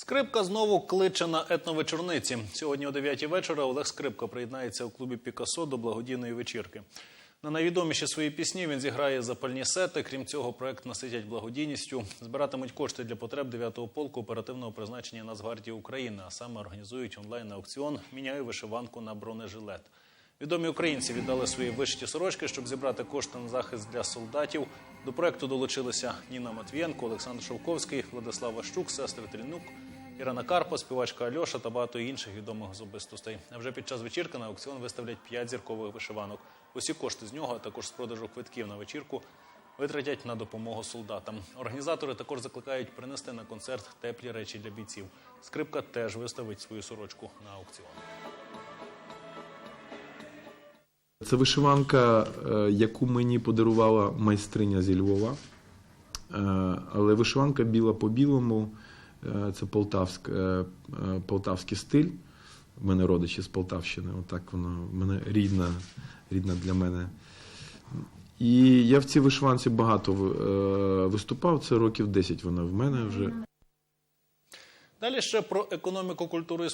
Скрипка знову кличе на етновечорниці. Сьогодні о 9 вечора Олег Скрипка приєднається у клубі Пікасо до благодійної вечірки. На найвідоміші свої пісні він зіграє запальні сети. Крім цього, проект наситять благодійністю. Збиратимуть кошти для потреб 9-го полку оперативного призначення Нацгвардії України, а саме організують онлайн-аукціон «Міняю вишиванку на бронежилет. Відомі українці віддали свої вишиті сорочки, щоб зібрати кошти на захист для солдатів. До проекту долучилися Ніна Матвієнко, Олександр Шовковський, Владислав Ващук, сестри Трінук, Ірина Карпа, співачка Альоша та багато інших відомих особистостей. А вже під час вечірки на аукціон виставлять п'ять зіркових вишиванок. Усі кошти з нього, а також з продажу квитків на вечірку, витратять на допомогу солдатам. Організатори також закликають принести на концерт теплі речі для бійців. Скрипка теж виставить свою сорочку на аукціон. Це вишиванка, е, яку мені подарувала майстриня зі Львова. Е, Але вишиванка біла по білому. Е, Це полтавськ, полтавський стиль. У мене родичі з Полтавщини. Отак воно в мене рідна, рідна для мене. І я в цій вишиванці багато виступав. Це років 10 вона в мене вже. Далі ще про економіку, культуру і.